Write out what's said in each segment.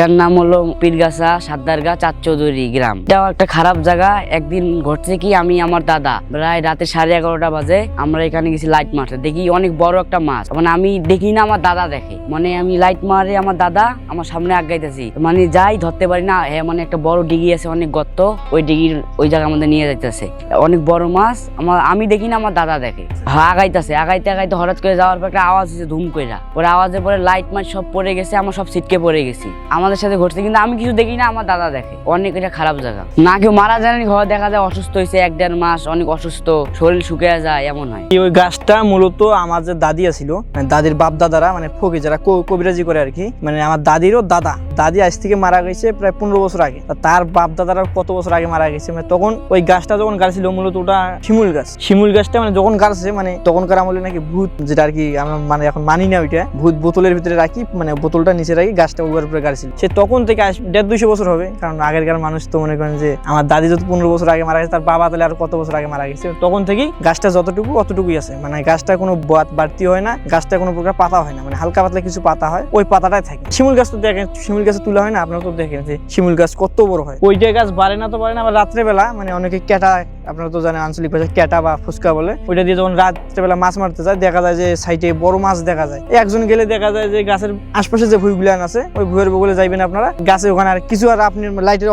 এটার নাম হলো পীরগাছা সাদ্দারগা চাঁদ চৌধুরী গ্রাম। এটাও একটা খারাপ জায়গা, একদিন ঘটছে কি, আমি, আমার দাদা, প্রায় রাতে সাড়ে এগারোটা বাজে, আমরা এখানে গেছি লাইট মারতে। দেখি অনেক বড় একটা মাছ। মানে আমি দেখি না, আমার দাদা দেখে। মানে আমি লাইট মারে আমার দাদা, আমার সামনে আগাইতেছি। মানে যাই ধরতে পারি না হ্যাঁ মানে একটা বড় ডিগি আছে, অনেক গর্ত, ওই ডিগির, ওই জায়গা আমাদের নিয়ে যাইতেছে। অনেক বড় মাছ, আমার, আমি দেখি না, আমার দাদা দেখে। হ্যাঁ আগাইতেছে। আগাইতে আগাইতে হঠাৎ করে যাওয়ার পর একটা আওয়াজ হচ্ছে ধুম কইরা। পরে আওয়াজের পরে লাইট মাইট সব পড়ে গেছে, আমার সব ছিটকে পড়ে গেছি। আমাদের সাথে ঘটছে, কিন্তু আমি কিছু দেখি না আমার দাদা দেখে। অনেক এটা খারাপ জায়গা। না কেউ মারা যায় ঘরে দেখা যায় অসুস্থ হয়েছে এক দেড় মাস, অনেক অসুস্থ, শরীর শুকিয়ে যায়, এমন হয়। ওই গাছটা মূলত আমার যে দাদি আছিল মানে দাদির বাপ দাদারা মানে ফকি যারা কবিরাজি করে আর কি মানে আমার দাদিরও দাদা। দাদি আজ থেকে মারা গেছে প্রায় পনেরো বছর আগে। তার বাপ দাদারা কত বছর আগে মারা গেছে। মানে তখন ওই গাছটা যখন গাড়ছিল, মূলত ওটা শিমুল গাছ। শিমুল গাছটা মানে যখন গাড়ছে মানে তখনকার আমলে নাকি ভূত যেটা আর কি আমরা মানে এখন মানি না ওইটা। ভূত বোতলের ভিতরে রাখি মানে বোতলটা নিচে রাখি, গাছটা উপর উপরে গাড়ছিল। সে তখন থেকে আজ দেড় দুইশো বছর হবে, কারণ আগেরকার মানুষ তো মনে করেন যে, আমার দাদি যত পনেরো বছর আগে মারা গেছে, তার বাবা তাহলে আর কত বছর আগে মারা গেছে। তখন থেকেই গাছটা যতটুকু, অতটুকুই আছে। মানে গাছটা কোনো বাড়তি হয় না, গাছটা কোনো প্রকার পাতা হয় না। মানে হালকা পাতলা কিছু পাতা হয়, ওই পাতাটাই থাকে। শিমুল গাছ তো দেখেন, শিমুল গাছে তুলা হয় না, আপনারা তো দেখেন যে শিমুল গাছ কত বড় হয়। ওইটা গাছ বাড়ে না তো বাড়ে না, আবার রাত্রেবেলা মানে অনেকে ক্যাটা আপনারা তো জানেন আঞ্চলিক ভাষায় ক্যাটা বা ফুচকা বলে। ওইটা দিয়ে যখন রাত্রেবেলা মাছ মারতে যায়, দেখা যায় যে সাইডে বড় মাছ দেখা যায়। একজন গেলে দেখা যায় যে গাছের আশপাশে যে ভুইগুলান আছে, ওই ভুইয়ের বগলে যাইবেন আপনারা। গাছে ওখানে আর কিছু আর আপনি লাইটের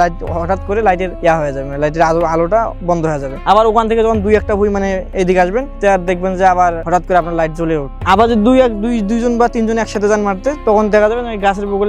লাইট হঠাৎ করে লাইটের ইয়া হয়ে যাবে লাইটের আলো আলোটা বন্ধ হয়ে যাবে। আবার ওখান থেকে যখন দুই একটা ভুই মানে এদিকে আসবেন তো আর দেখবেন যে আবার হঠাৎ করে আপনার লাইট জ্বলে উঠবে আবার যদি দুই এক দুই দুইজন বা তিনজন একসাথে যান মারতে, তখন দেখা যাবে গাছের বগল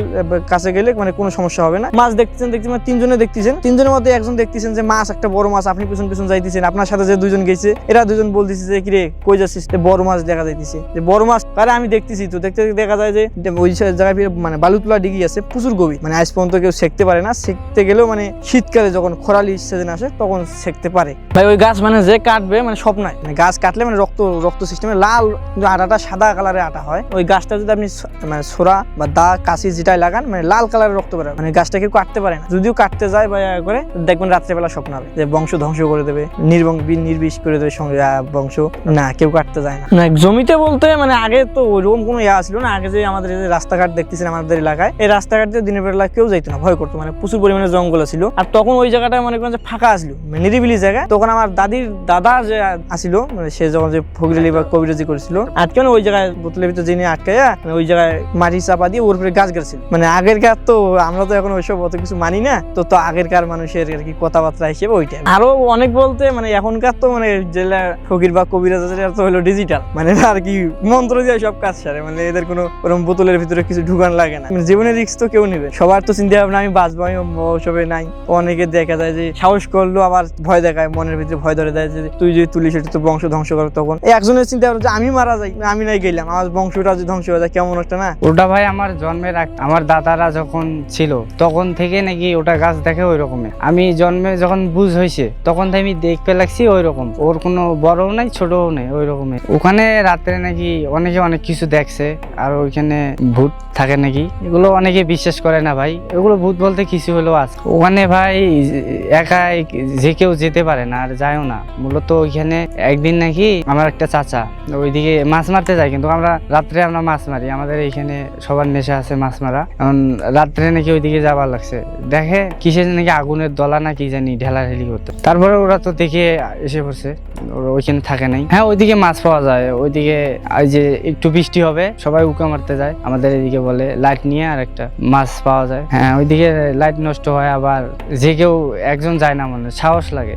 কাছে গেলে মানে কোনো সমস্যা হবে না। মাছ দেখতেছেন দেখতেছেন মানে তিনজনে দেখতেছেন। তিনজনের মধ্যে একজন দেখতেছেন যে মাছ, একটা বড় মাছ আপনি পিছন পিছন যাইতেছেন আপনার সাথে যে দুইজন গেছে এরা দুজন বলতেছে যে কিরে কই যাচ্ছিস? বড় মাছ দেখা যাইতেছে। যে বড় মাছ? আরে আমি দেখতেছি তো। দেখতে দেখা যায় যে ওই জায়গায় ফিরে মানে বালুতলা ডিগি আছে প্রচুর গভীর। মানে আজ পর্যন্ত কেউ শেখতে পারে না। শিখতে গেলেও মানে শীতকালে যখন খরালি সিজন আসে তখন শেখতে পারে। ভাই ওই গাছ মানে যে কাটবে মানে সব নাই মানে গাছ কাটলে মানে রক্ত রক্ত সিস্টেমে লাল আটাটা সাদা কালারের আটা হয়। ওই গাছটা যদি আপনি মানে সোরা বা দা কাশি যেটাই লাগান মানে লাল কালারের রক্ত বেরোয়। মানে গাছটা কেউ কাটতে পারে না। যদিও কাটতে যায় বা করে দেখবেন রাত্রেবেলা স্বপ্ন হবে। যে বংশ ধ্বংস করে দেবে নির্বং নির্বিষ করে দেবে সঙ্গে বংশ। না কেউ কাটতে যায় না। জমিতে বলতে মানে আগে তো ওইরকম কোনো ইয়া ছিল না আগে যে আমাদের যে রাস্তাঘাট দেখতেছেন আমাদের এলাকায় এই রাস্তাঘাট দিয়ে দিনের বেলা কেউ যাইতো না ভয় করতো মানে প্রচুর পরিমাণে জঙ্গল ছিল। আর তখন ওই জায়গাটা মনে করেন যে ফাঁকা আসলো মানে নিরিবিলি জায়গা। তখন আমার দাদির দাদা যে আসিল মানে সে যখন যে ফগরিলি বা কবিরাজি করেছিল আটকে মানে ওই জায়গায় বোতলের ভিতরে যিনি আটকে মানে ওই জায়গায় মাটি চাপা দিয়ে ওর উপরে গাছ গেছিল মানে আগের আগেরকার তো আমরা তো এখন ওইসব অত কিছু মানি না তো তো আগেরকার মানুষের আর কি কথাবার্তা হিসেবে ওইটা আরও অনেক বলতে মানে এখনকার তো মানে জেলা ফকির বা কবিরাজ আছে, তো হলো ডিজিটাল মানে আর কি মন্ত্র দিয়ে সব কাজ সারে মানে এদের কোনো ওরকম বোতলের ভিতরে কিছু ঢুকান লাগে না। মানে জীবনের রিস্ক তো কেউ নেবে। সবার তো চিন্তা ভাবনা আমি বাঁচবো আমি ওসবে নাই। অনেকে দেখা যায় যে সাহস করল আবার ভয় দেখায় মনের ভিতরে ভয় ধরে দেয় যে তুই যদি তুলিস সেটা তো বংশ ধ্বংস করে তখন। একজনের চিন্তা ভাবনা যে আমি মারা যাই আমি নাই গেলাম আমার বংশটা যদি ধ্বংস হয়ে যায় কেমন একটা না? ওটা ভাই আমার জন্মের আমার দাদারা যখন ছিল তখন থেকে নাকি ওটা গাছ দেখে ওই রকমের আমি জন্মে যখন বুঝ হয়েছে তখন আমি দেখতে লাগছি ওই রকম ওর কোনো বড়ও নাই, ছোটও নেই ওই রকমের ওখানে রাত্রে নাকি অনেকে অনেক কিছু দেখছে, আর ওইখানে ভূত থাকে নাকি। এগুলো অনেকে বিশ্বাস করে না ভাই। এগুলো ভূত বলতে কিছু হলেও আছে। ওখানে ভাই একাই যে কেউ যেতে পারে না, আর যায়ও না। মূলত ওইখানে একদিন নাকি আমার একটা চাচা, ওইদিকে মাছ মারতে যায়, কিন্তু আমরা রাত্রে আমরা মাছ মারি। আমাদের এইখানে সবার নেশা আছে মাছ মারা। এখন রাত্রে নাকি ওইদিকে যাবার লাগছে। দেখে কিসের নাকি আগুনের দলা না কি জানি ঢেলাঢেলি করতে। তারপরে ওরা তো দেখে এসে পড়ছে, ওরা ওইখানে থাকে নাই। হ্যাঁ ওইদিকে মাছ পাওয়া যায়, ওইদিকে এই যে একটু বৃষ্টি হবে, সবাই উকা মারতে যায়। আমাদের এদিকে বলে লাইট নিয়ে আর একটা মাছ পাওয়া যায়। হ্যাঁ ওইদিকে লাইট নষ্ট হয়, আবার যে কেউ একজন যায় না, মনে সাহস লাগে।